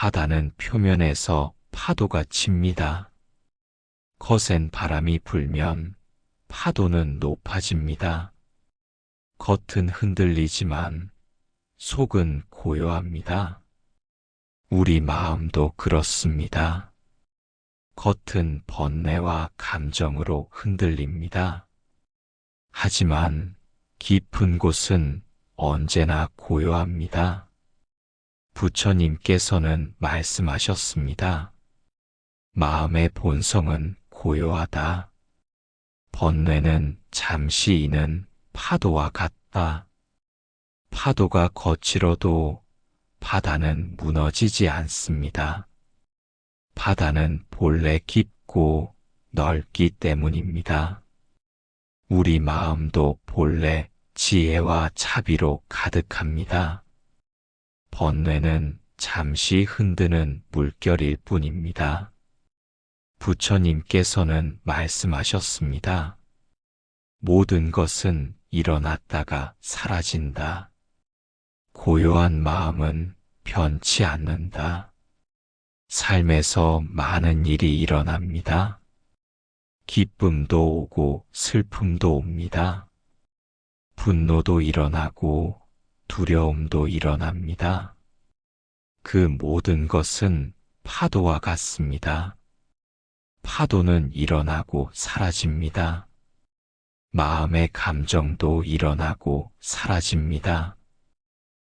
바다는 표면에서 파도가 칩니다. 거센 바람이 불면 파도는 높아집니다. 겉은 흔들리지만 속은 고요합니다. 우리 마음도 그렇습니다. 겉은 번뇌와 감정으로 흔들립니다. 하지만 깊은 곳은 언제나 고요합니다. 부처님께서는 말씀하셨습니다. 마음의 본성은 고요하다. 번뇌는 잠시 있는 파도와 같다. 파도가 거칠어도 바다는 무너지지 않습니다. 바다는 본래 깊고 넓기 때문입니다. 우리 마음도 본래 지혜와 차비로 가득합니다. 번뇌는 잠시 흔드는 물결일 뿐입니다. 부처님께서는 말씀하셨습니다. 모든 것은 일어났다가 사라진다. 고요한 마음은 변치 않는다. 삶에서 많은 일이 일어납니다. 기쁨도 오고 슬픔도 옵니다. 분노도 일어나고 두려움도 일어납니다. 그 모든 것은 파도와 같습니다. 파도는 일어나고 사라집니다. 마음의 감정도 일어나고 사라집니다.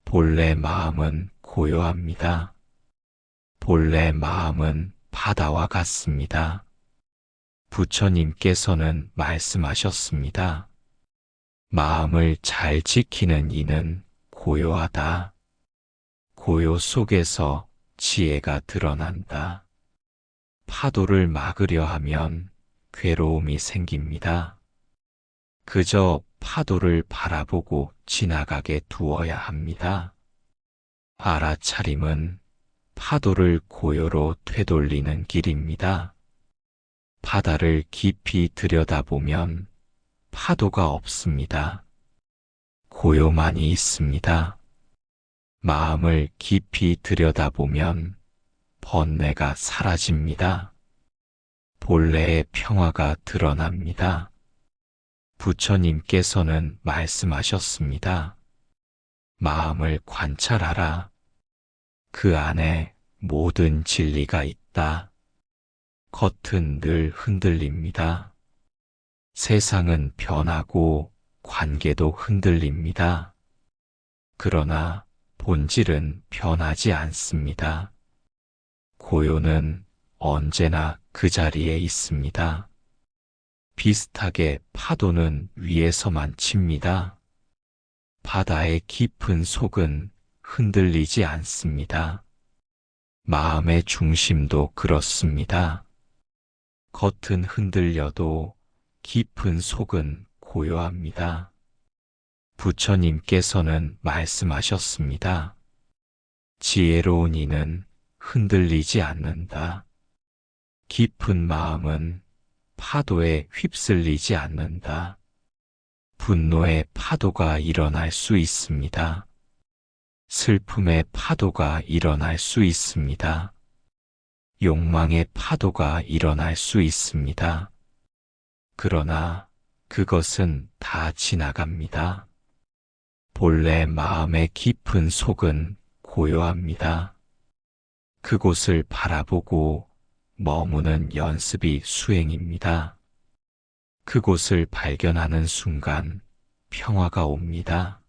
본래 마음은 고요합니다. 본래 마음은 바다와 같습니다. 부처님께서는 말씀하셨습니다. 마음을 잘 지키는 이는 고요하다. 고요 속에서 지혜가 드러난다. 파도를 막으려 하면 괴로움이 생깁니다. 그저 파도를 바라보고 지나가게 두어야 합니다. 알아차림은 파도를 고요로 되돌리는 길입니다. 바다를 깊이 들여다보면 파도가 없습니다. 고요만이 있습니다. 마음을 깊이 들여다보면 번뇌가 사라집니다. 본래의 평화가 드러납니다. 부처님께서는 말씀하셨습니다. 마음을 관찰하라. 그 안에 모든 진리가 있다. 겉은 늘 흔들립니다. 세상은 변하고 관계도 흔들립니다. 그러나 본질은 변하지 않습니다. 고요는 언제나 그 자리에 있습니다. 비슷하게 파도는 위에서만 칩니다. 바다의 깊은 속은 흔들리지 않습니다. 마음의 중심도 그렇습니다. 겉은 흔들려도 깊은 속은 고요합니다. 부처님께서는 말씀하셨습니다. 지혜로운 이는 흔들리지 않는다. 깊은 마음은 파도에 휩쓸리지 않는다. 분노의 파도가 일어날 수 있습니다. 슬픔의 파도가 일어날 수 있습니다. 욕망의 파도가 일어날 수 있습니다. 그러나 그것은 다 지나갑니다. 본래 마음의 깊은 속은 고요합니다. 그곳을 바라보고 머무는 연습이 수행입니다. 그곳을 발견하는 순간 평화가 옵니다.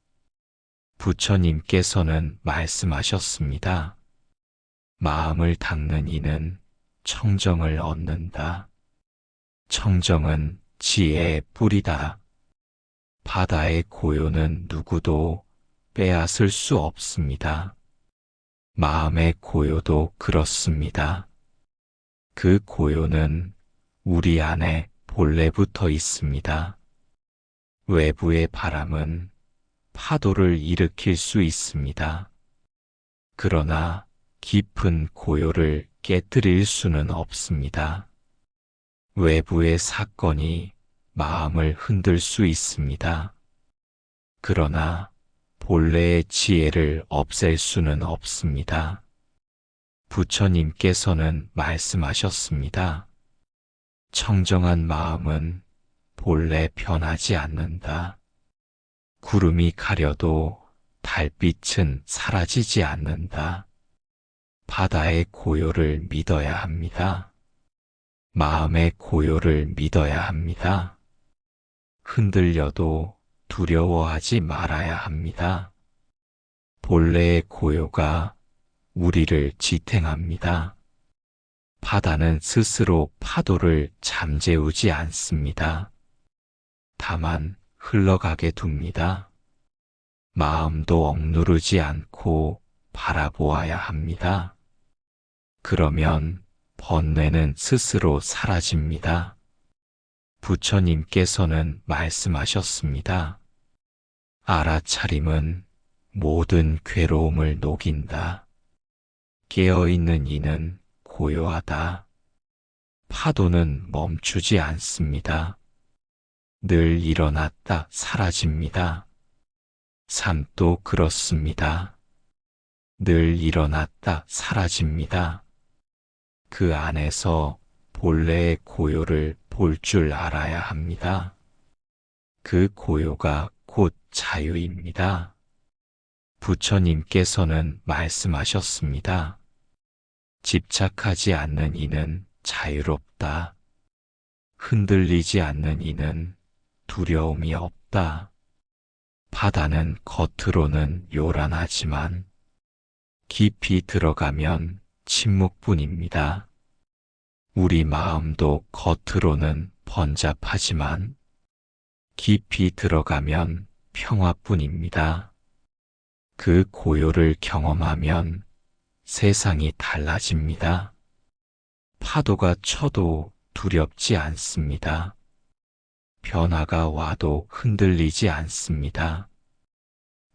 부처님께서는 말씀하셨습니다. 마음을 닦는 이는 청정을 얻는다. 청정은 지혜의 뿌리다. 바다의 고요는 누구도 빼앗을 수 없습니다. 마음의 고요도 그렇습니다. 그 고요는 우리 안에 본래부터 있습니다. 외부의 바람은 파도를 일으킬 수 있습니다. 그러나 깊은 고요를 깨뜨릴 수는 없습니다. 외부의 사건이 마음을 흔들 수 있습니다. 그러나 본래의 지혜를 없앨 수는 없습니다. 부처님께서는 말씀하셨습니다. 청정한 마음은 본래 변하지 않는다. 구름이 가려도 달빛은 사라지지 않는다. 바다의 고요를 믿어야 합니다. 마음의 고요를 믿어야 합니다. 흔들려도 두려워하지 말아야 합니다. 본래의 고요가 우리를 지탱합니다. 바다는 스스로 파도를 잠재우지 않습니다. 다만 흘러가게 둡니다. 마음도 억누르지 않고 바라보아야 합니다. 그러면 번뇌는 스스로 사라집니다. 부처님께서는 말씀하셨습니다. 알아차림은 모든 괴로움을 녹인다. 깨어있는 이는 고요하다. 파도는 멈추지 않습니다. 늘 일어났다 사라집니다. 삶도 그렇습니다. 늘 일어났다 사라집니다. 그 안에서 본래의 고요를 볼 줄 알아야 합니다. 그 고요가 곧 자유입니다. 부처님께서는 말씀하셨습니다. 집착하지 않는 이는 자유롭다. 흔들리지 않는 이는 두려움이 없다. 바다는 겉으로는 요란하지만 깊이 들어가면 침묵뿐입니다. 우리 마음도 겉으로는 번잡하지만 깊이 들어가면 평화뿐입니다. 그 고요를 경험하면 세상이 달라집니다. 파도가 쳐도 두렵지 않습니다. 변화가 와도 흔들리지 않습니다.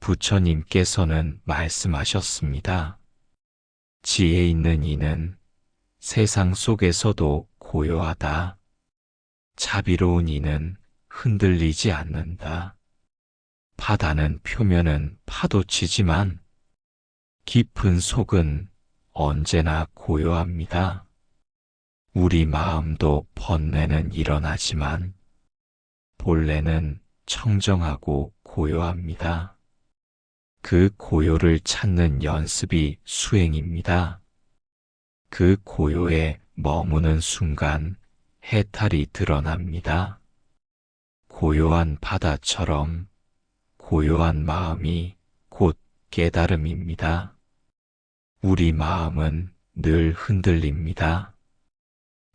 부처님께서는 말씀하셨습니다. 지혜 있는 이는 세상 속에서도 고요하다. 자비로운 이는 흔들리지 않는다. 바다는 표면은 파도치지만 깊은 속은 언제나 고요합니다. 우리 마음도 번뇌는 일어나지만 본래는 청정하고 고요합니다. 그 고요를 찾는 연습이 수행입니다. 그 고요에 머무는 순간 해탈이 드러납니다. 고요한 바다처럼 고요한 마음이 곧 깨달음입니다. 우리 마음은 늘 흔들립니다.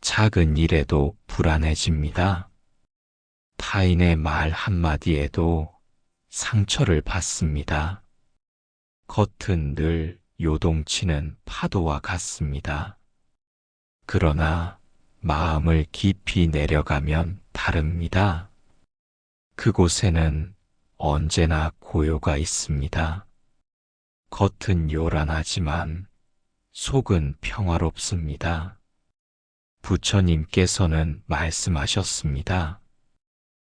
작은 일에도 불안해집니다. 타인의 말 한마디에도 상처를 받습니다. 겉은 늘 요동치는 파도와 같습니다. 그러나 마음을 깊이 내려가면 다릅니다. 그곳에는 언제나 고요가 있습니다. 겉은 요란하지만 속은 평화롭습니다. 부처님께서는 말씀하셨습니다.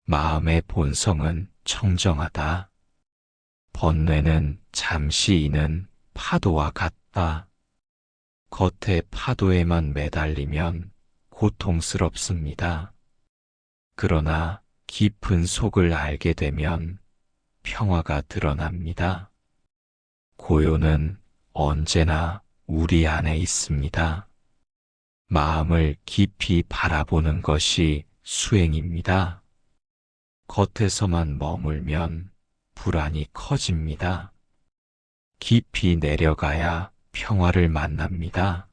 마음의 본성은 청정하다. 번뇌는 잠시 있는 파도와 같다. 겉의 파도에만 매달리면 고통스럽습니다. 그러나 깊은 속을 알게 되면 평화가 드러납니다. 고요는 언제나 우리 안에 있습니다. 마음을 깊이 바라보는 것이 수행입니다. 겉에서만 머물면 불안이 커집니다. 깊이 내려가야 평화를 만납니다.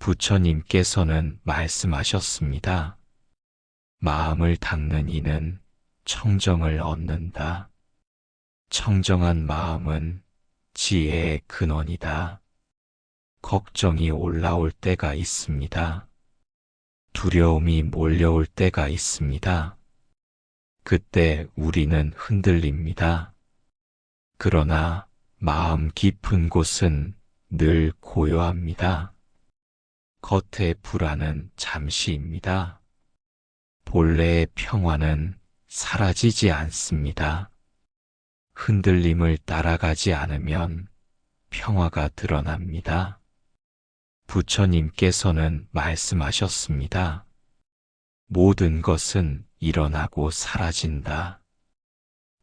부처님께서는 말씀하셨습니다. 마음을 닦는 이는 청정을 얻는다. 청정한 마음은 지혜의 근원이다. 걱정이 올라올 때가 있습니다. 두려움이 몰려올 때가 있습니다. 그때 우리는 흔들립니다. 그러나 마음 깊은 곳은 늘 고요합니다. 겉의 불안은 잠시입니다. 본래의 평화는 사라지지 않습니다. 흔들림을 따라가지 않으면 평화가 드러납니다. 부처님께서는 말씀하셨습니다. 모든 것은 일어나고 사라진다.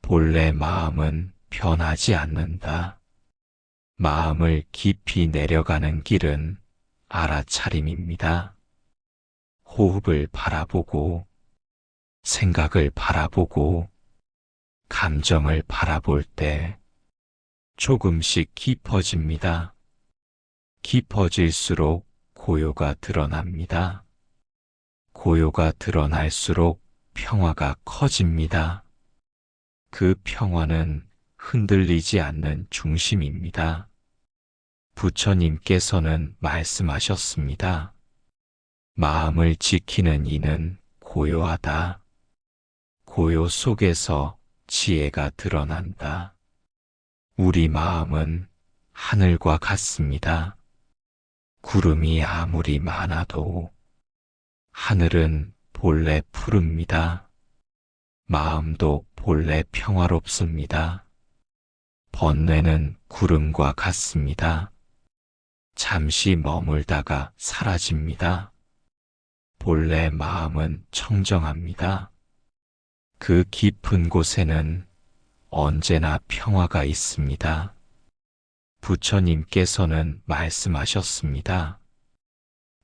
본래 마음은 변하지 않는다. 마음을 깊이 내려가는 길은 알아차림입니다. 호흡을 바라보고, 생각을 바라보고, 감정을 바라볼 때 조금씩 깊어집니다. 깊어질수록 고요가 드러납니다. 고요가 드러날수록 평화가 커집니다. 그 평화는 흔들리지 않는 중심입니다. 부처님께서는 말씀하셨습니다. 마음을 지키는 이는 고요하다. 고요 속에서 지혜가 드러난다. 우리 마음은 하늘과 같습니다. 구름이 아무리 많아도 하늘은 본래 푸릅니다. 마음도 본래 평화롭습니다. 번뇌는 구름과 같습니다. 잠시 머물다가 사라집니다. 본래 마음은 청정합니다. 그 깊은 곳에는 언제나 평화가 있습니다. 부처님께서는 말씀하셨습니다.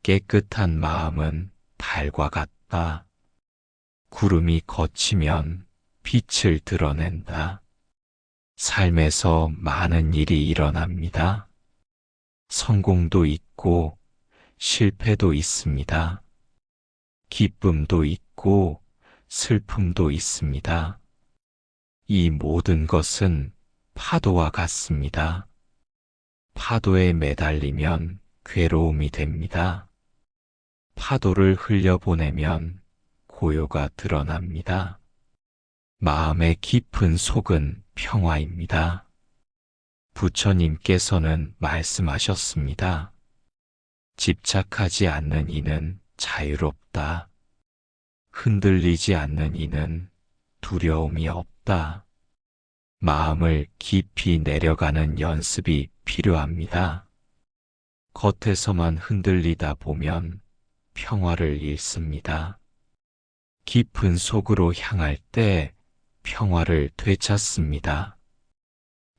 깨끗한 마음은 달과 같다. 구름이 거치면 빛을 드러낸다. 삶에서 많은 일이 일어납니다. 성공도 있고 실패도 있습니다. 기쁨도 있고 슬픔도 있습니다. 이 모든 것은 파도와 같습니다. 파도에 매달리면 괴로움이 됩니다. 파도를 흘려보내면 고요가 드러납니다. 마음의 깊은 속은 평화입니다. 부처님께서는 말씀하셨습니다. 집착하지 않는 이는 자유롭다. 흔들리지 않는 이는 두려움이 없다. 마음을 깊이 내려가는 연습이 필요합니다. 겉에서만 흔들리다 보면 평화를 잃습니다. 깊은 속으로 향할 때 평화를 되찾습니다.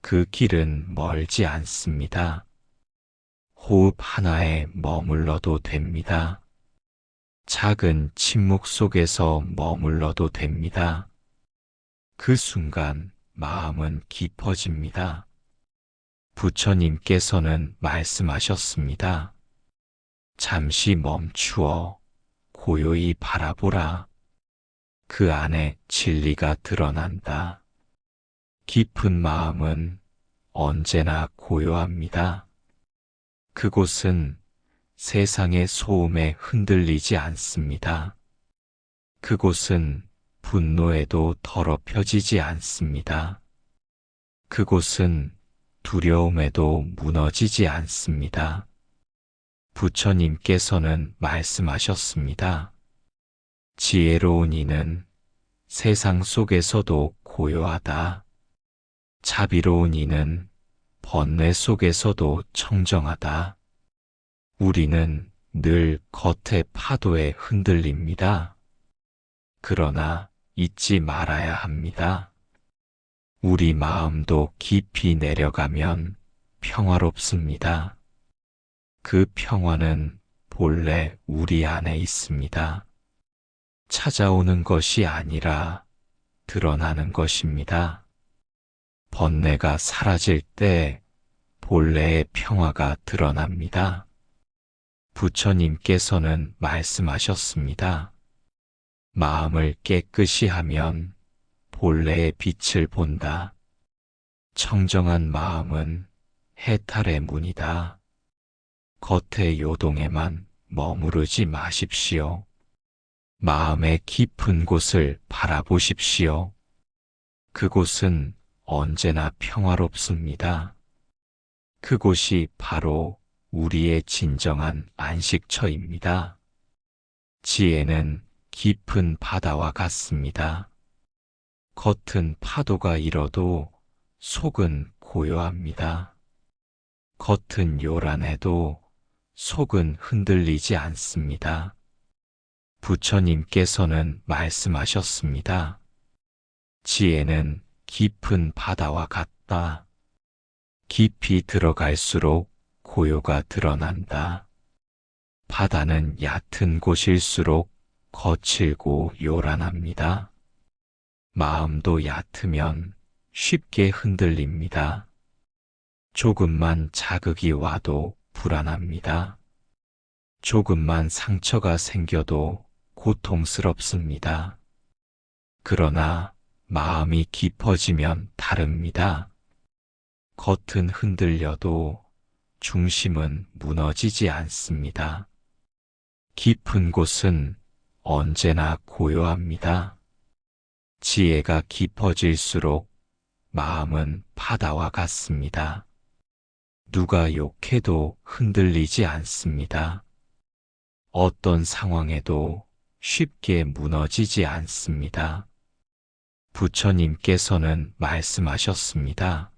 그 길은 멀지 않습니다. 호흡 하나에 머물러도 됩니다. 작은 침묵 속에서 머물러도 됩니다. 그 순간 마음은 깊어집니다. 부처님께서는 말씀하셨습니다. 잠시 멈추어 고요히 바라보라. 그 안에 진리가 드러난다. 깊은 마음은 언제나 고요합니다. 그곳은 세상의 소음에 흔들리지 않습니다. 그곳은 분노에도 더럽혀지지 않습니다. 그곳은 두려움에도 무너지지 않습니다. 부처님께서는 말씀하셨습니다. 지혜로운 이는 세상 속에서도 고요하다. 자비로운 이는 번뇌 속에서도 청정하다. 우리는 늘 겉의 파도에 흔들립니다. 그러나 잊지 말아야 합니다. 우리 마음도 깊이 내려가면 평화롭습니다. 그 평화는 본래 우리 안에 있습니다. 찾아오는 것이 아니라 드러나는 것입니다. 번뇌가 사라질 때 본래의 평화가 드러납니다. 부처님께서는 말씀하셨습니다. 마음을 깨끗이 하면 본래의 빛을 본다. 청정한 마음은 해탈의 문이다. 겉의 요동에만 머무르지 마십시오. 마음의 깊은 곳을 바라보십시오. 그곳은 언제나 평화롭습니다. 그곳이 바로 우리의 진정한 안식처입니다. 지혜는 깊은 바다와 같습니다. 겉은 파도가 일어도 속은 고요합니다. 겉은 요란해도 속은 흔들리지 않습니다. 부처님께서는 말씀하셨습니다. 지혜는 깊은 바다와 같다. 깊이 들어갈수록 고요가 드러난다. 바다는 얕은 곳일수록 거칠고 요란합니다. 마음도 얕으면 쉽게 흔들립니다. 조금만 자극이 와도 불안합니다. 조금만 상처가 생겨도 고통스럽습니다. 그러나 마음이 깊어지면 다릅니다. 겉은 흔들려도 중심은 무너지지 않습니다. 깊은 곳은 언제나 고요합니다. 지혜가 깊어질수록 마음은 바다와 같습니다. 누가 욕해도 흔들리지 않습니다. 어떤 상황에도 쉽게 무너지지 않습니다. 부처님께서는 말씀하셨습니다.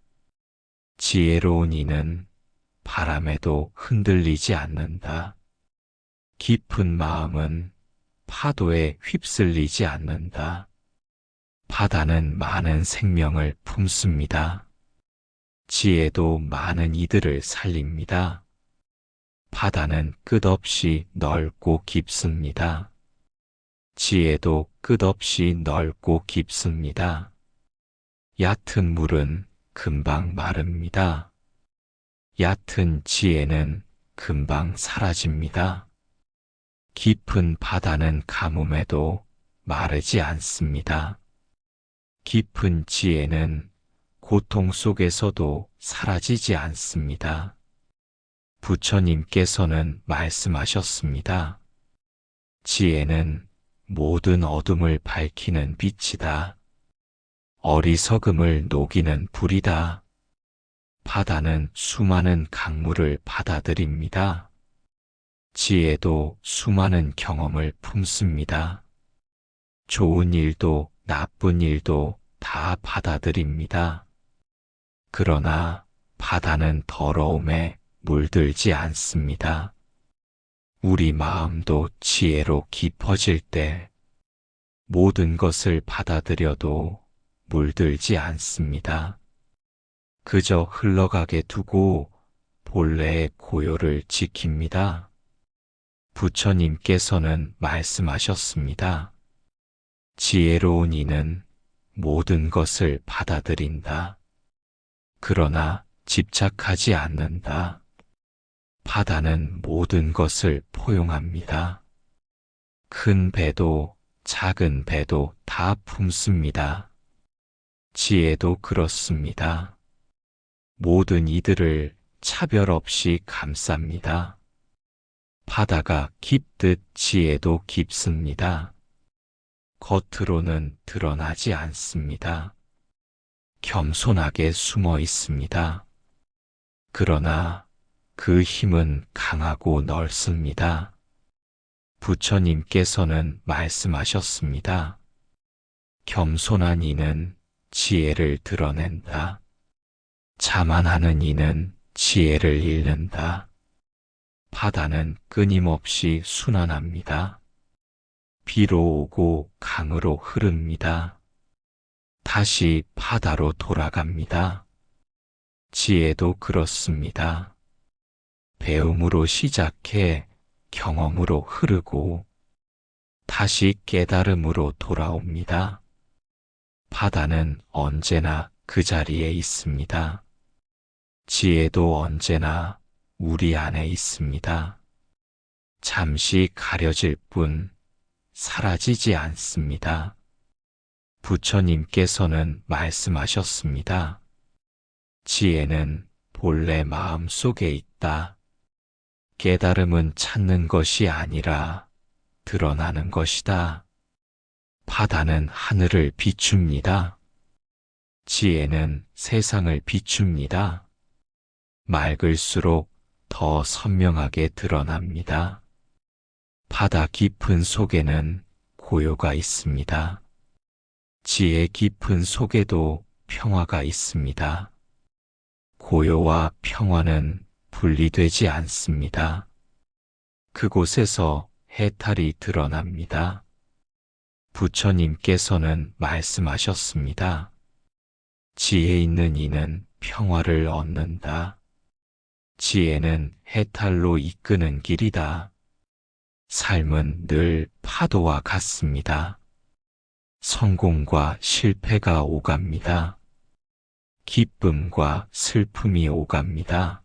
지혜로운 이는 바람에도 흔들리지 않는다. 깊은 마음은 파도에 휩쓸리지 않는다. 바다는 많은 생명을 품습니다. 지혜도 많은 이들을 살립니다. 바다는 끝없이 넓고 깊습니다. 지혜도 끝없이 넓고 깊습니다. 얕은 물은 금방 마릅니다. 얕은 지혜는 금방 사라집니다. 깊은 바다는 가뭄에도 마르지 않습니다. 깊은 지혜는 고통 속에서도 사라지지 않습니다. 부처님께서는 말씀하셨습니다. 지혜는 모든 어둠을 밝히는 빛이다. 어리석음을 녹이는 불이다. 바다는 수많은 강물을 받아들입니다. 지혜도 수많은 경험을 품습니다. 좋은 일도 나쁜 일도 다 받아들입니다. 그러나 바다는 더러움에 물들지 않습니다. 우리 마음도 지혜로 깊어질 때 모든 것을 받아들여도 물들지 않습니다. 그저 흘러가게 두고 본래의 고요를 지킵니다. 부처님께서는 말씀하셨습니다. 지혜로운 이는 모든 것을 받아들인다. 그러나 집착하지 않는다. 바다는 모든 것을 포용합니다. 큰 배도 작은 배도 다 품습니다. 지혜도 그렇습니다. 모든 이들을 차별 없이 감쌉니다. 바다가 깊듯 지혜도 깊습니다. 겉으로는 드러나지 않습니다. 겸손하게 숨어 있습니다. 그러나 그 힘은 강하고 넓습니다. 부처님께서는 말씀하셨습니다. 겸손한 이는 지혜를 드러낸다. 자만하는 이는 지혜를 잃는다. 바다는 끊임없이 순환합니다. 비로 오고 강으로 흐릅니다. 다시 바다로 돌아갑니다. 지혜도 그렇습니다. 배움으로 시작해 경험으로 흐르고 다시 깨달음으로 돌아옵니다. 바다는 언제나 그 자리에 있습니다. 지혜도 언제나 우리 안에 있습니다. 잠시 가려질 뿐 사라지지 않습니다. 부처님께서는 말씀하셨습니다. 지혜는 본래 마음 속에 있다. 깨달음은 찾는 것이 아니라 드러나는 것이다. 바다는 하늘을 비춥니다. 지혜는 세상을 비춥니다. 맑을수록 더 선명하게 드러납니다. 바다 깊은 속에는 고요가 있습니다. 지혜 깊은 속에도 평화가 있습니다. 고요와 평화는 분리되지 않습니다. 그곳에서 해탈이 드러납니다. 부처님께서는 말씀하셨습니다. 지혜 있는 이는 평화를 얻는다. 지혜는 해탈로 이끄는 길이다. 삶은 늘 파도와 같습니다. 성공과 실패가 오갑니다. 기쁨과 슬픔이 오갑니다.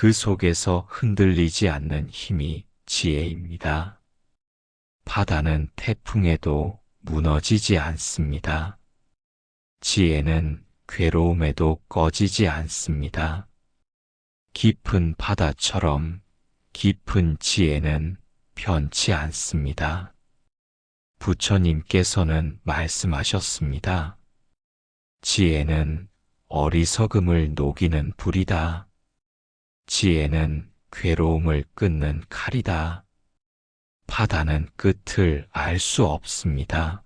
그 속에서 흔들리지 않는 힘이 지혜입니다. 바다는 태풍에도 무너지지 않습니다. 지혜는 괴로움에도 꺼지지 않습니다. 깊은 바다처럼 깊은 지혜는 변치 않습니다. 부처님께서는 말씀하셨습니다. 지혜는 어리석음을 녹이는 불이다. 지혜는 괴로움을 끊는 칼이다. 바다는 끝을 알 수 없습니다.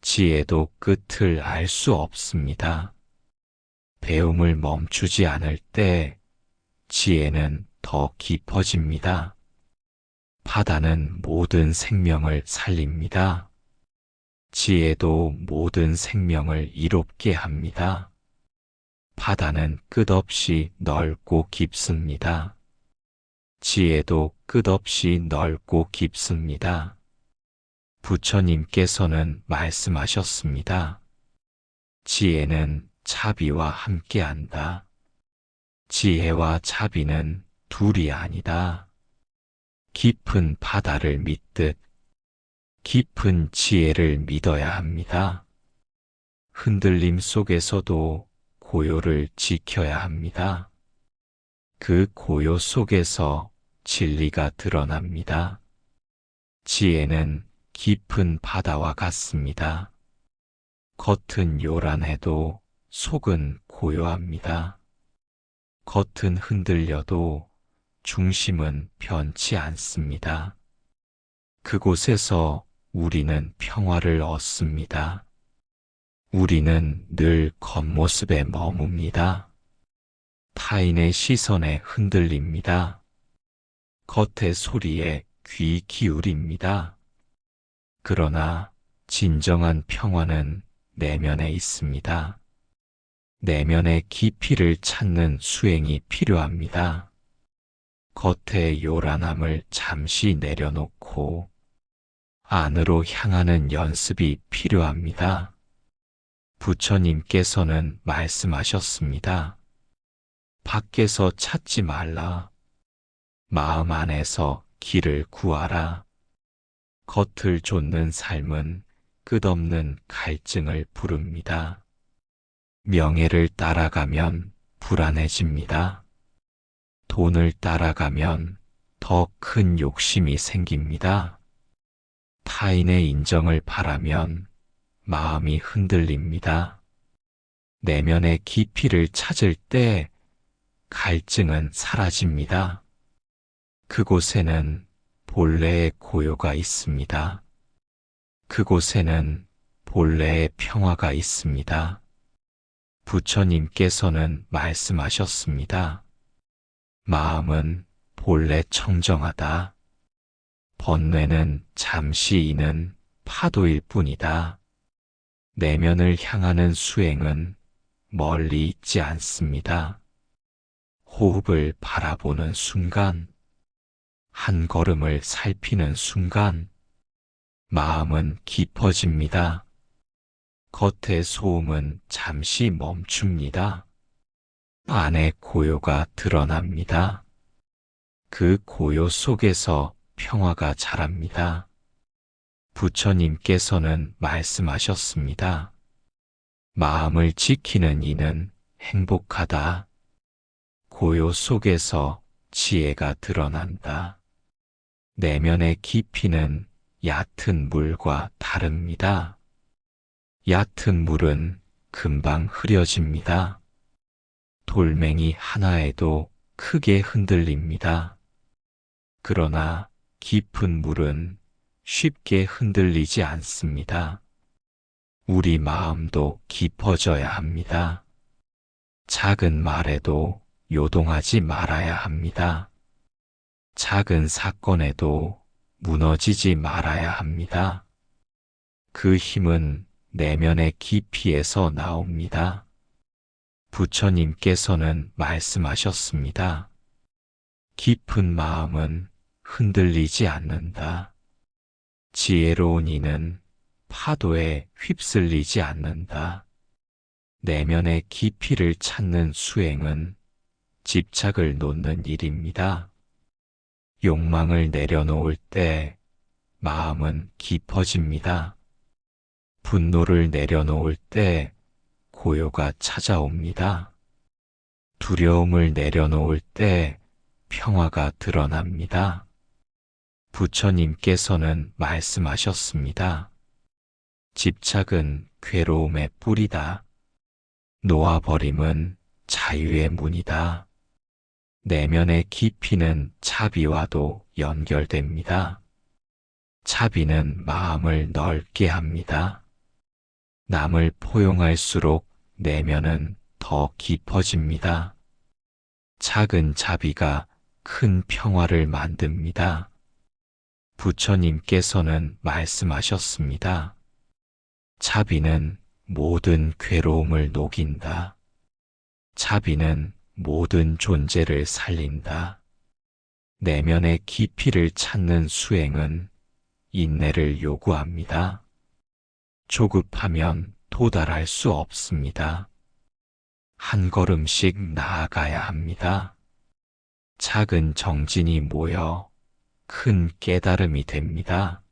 지혜도 끝을 알 수 없습니다. 배움을 멈추지 않을 때 지혜는 더 깊어집니다. 바다는 모든 생명을 살립니다. 지혜도 모든 생명을 이롭게 합니다. 바다는 끝없이 넓고 깊습니다. 지혜도 끝없이 넓고 깊습니다. 부처님께서는 말씀하셨습니다. 지혜는 차비와 함께한다. 지혜와 차비는 둘이 아니다. 깊은 바다를 믿듯 깊은 지혜를 믿어야 합니다. 흔들림 속에서도 고요를 지켜야 합니다. 그 고요 속에서 진리가 드러납니다. 지혜는 깊은 바다와 같습니다. 겉은 요란해도 속은 고요합니다. 겉은 흔들려도 중심은 변치 않습니다. 그곳에서 우리는 평화를 얻습니다. 우리는 늘 겉모습에 머뭅니다. 타인의 시선에 흔들립니다. 겉의 소리에 귀 기울입니다. 그러나 진정한 평화는 내면에 있습니다. 내면의 깊이를 찾는 수행이 필요합니다. 겉의 요란함을 잠시 내려놓고 안으로 향하는 연습이 필요합니다. 부처님께서는 말씀하셨습니다. 밖에서 찾지 말라. 마음 안에서 길을 구하라. 겉을 좇는 삶은 끝없는 갈증을 부릅니다. 명예를 따라가면 불안해집니다. 돈을 따라가면 더 큰 욕심이 생깁니다. 타인의 인정을 바라면 마음이 흔들립니다. 내면의 깊이를 찾을 때 갈증은 사라집니다. 그곳에는 본래의 고요가 있습니다. 그곳에는 본래의 평화가 있습니다. 부처님께서는 말씀하셨습니다. 마음은 본래 청정하다. 번뇌는 잠시 이는 파도일 뿐이다. 내면을 향하는 수행은 멀리 있지 않습니다. 호흡을 바라보는 순간, 한 걸음을 살피는 순간, 마음은 깊어집니다. 겉의 소음은 잠시 멈춥니다. 안의 고요가 드러납니다. 그 고요 속에서 평화가 자랍니다. 부처님께서는 말씀하셨습니다. 마음을 지키는 이는 행복하다. 고요 속에서 지혜가 드러난다. 내면의 깊이는 얕은 물과 다릅니다. 얕은 물은 금방 흐려집니다. 돌멩이 하나에도 크게 흔들립니다. 그러나 깊은 물은 쉽게 흔들리지 않습니다. 우리 마음도 깊어져야 합니다. 작은 말에도 요동하지 말아야 합니다. 작은 사건에도 무너지지 말아야 합니다. 그 힘은 내면의 깊이에서 나옵니다. 부처님께서는 말씀하셨습니다. 깊은 마음은 흔들리지 않는다. 지혜로운 이는 파도에 휩쓸리지 않는다. 내면의 깊이를 찾는 수행은 집착을 놓는 일입니다. 욕망을 내려놓을 때 마음은 깊어집니다. 분노를 내려놓을 때 고요가 찾아옵니다. 두려움을 내려놓을 때 평화가 드러납니다. 부처님께서는 말씀하셨습니다. 집착은 괴로움의 뿌리다. 놓아버림은 자유의 문이다. 내면의 깊이는 차비와도 연결됩니다. 차비는 마음을 넓게 합니다. 남을 포용할수록 내면은 더 깊어집니다. 작은 자비가 큰 평화를 만듭니다. 부처님께서는 말씀하셨습니다. 자비는 모든 괴로움을 녹인다. 자비는 모든 존재를 살린다. 내면의 깊이를 찾는 수행은 인내를 요구합니다. 조급하면 도달할 수 없습니다. 한 걸음씩 나아가야 합니다. 작은 정진이 모여 큰 깨달음이 됩니다.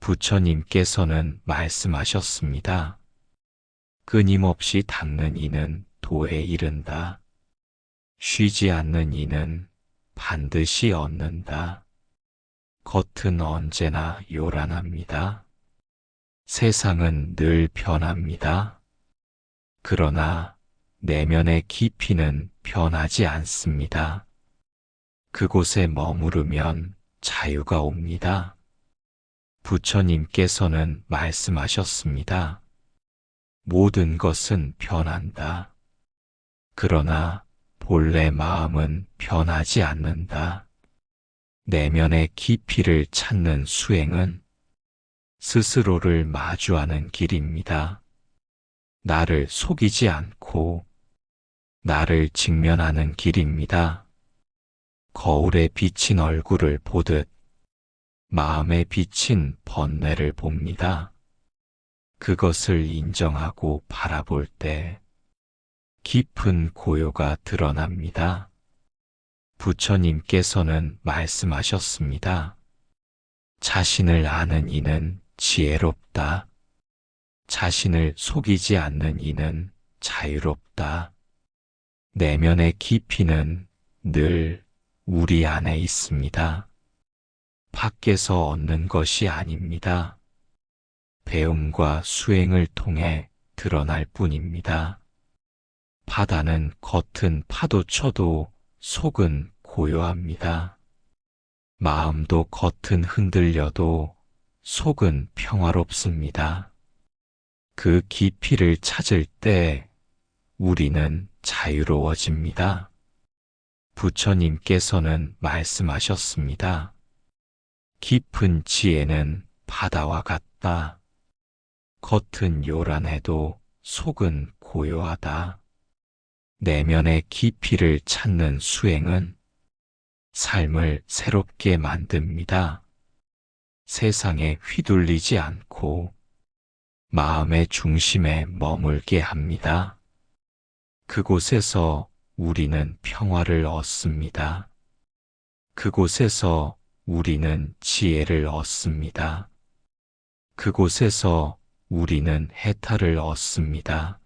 부처님께서는 말씀하셨습니다. 끊임없이 닦는 이는 도에 이른다. 쉬지 않는 이는 반드시 얻는다. 겉은 언제나 요란합니다. 세상은 늘 변합니다. 그러나 내면의 깊이는 변하지 않습니다. 그곳에 머무르면 자유가 옵니다. 부처님께서는 말씀하셨습니다. 모든 것은 변한다. 그러나 본래 마음은 변하지 않는다. 내면의 깊이를 찾는 수행은 스스로를 마주하는 길입니다. 나를 속이지 않고 나를 직면하는 길입니다. 거울에 비친 얼굴을 보듯 마음에 비친 번뇌를 봅니다. 그것을 인정하고 바라볼 때 깊은 고요가 드러납니다. 부처님께서는 말씀하셨습니다. 자신을 아는 이는 지혜롭다. 자신을 속이지 않는 이는 자유롭다. 내면의 깊이는 늘 우리 안에 있습니다. 밖에서 얻는 것이 아닙니다. 배움과 수행을 통해 드러날 뿐입니다. 바다는 겉은 파도 쳐도 속은 고요합니다. 마음도 겉은 흔들려도 속은 평화롭습니다. 그 깊이를 찾을 때 우리는 자유로워집니다. 부처님께서는 말씀하셨습니다. 깊은 지혜는 바다와 같다. 겉은 요란해도 속은 고요하다. 내면의 깊이를 찾는 수행은 삶을 새롭게 만듭니다. 세상에 휘둘리지 않고 마음의 중심에 머물게 합니다. 그곳에서 우리는 평화를 얻습니다. 그곳에서 우리는 지혜를 얻습니다. 그곳에서 우리는 해탈을 얻습니다.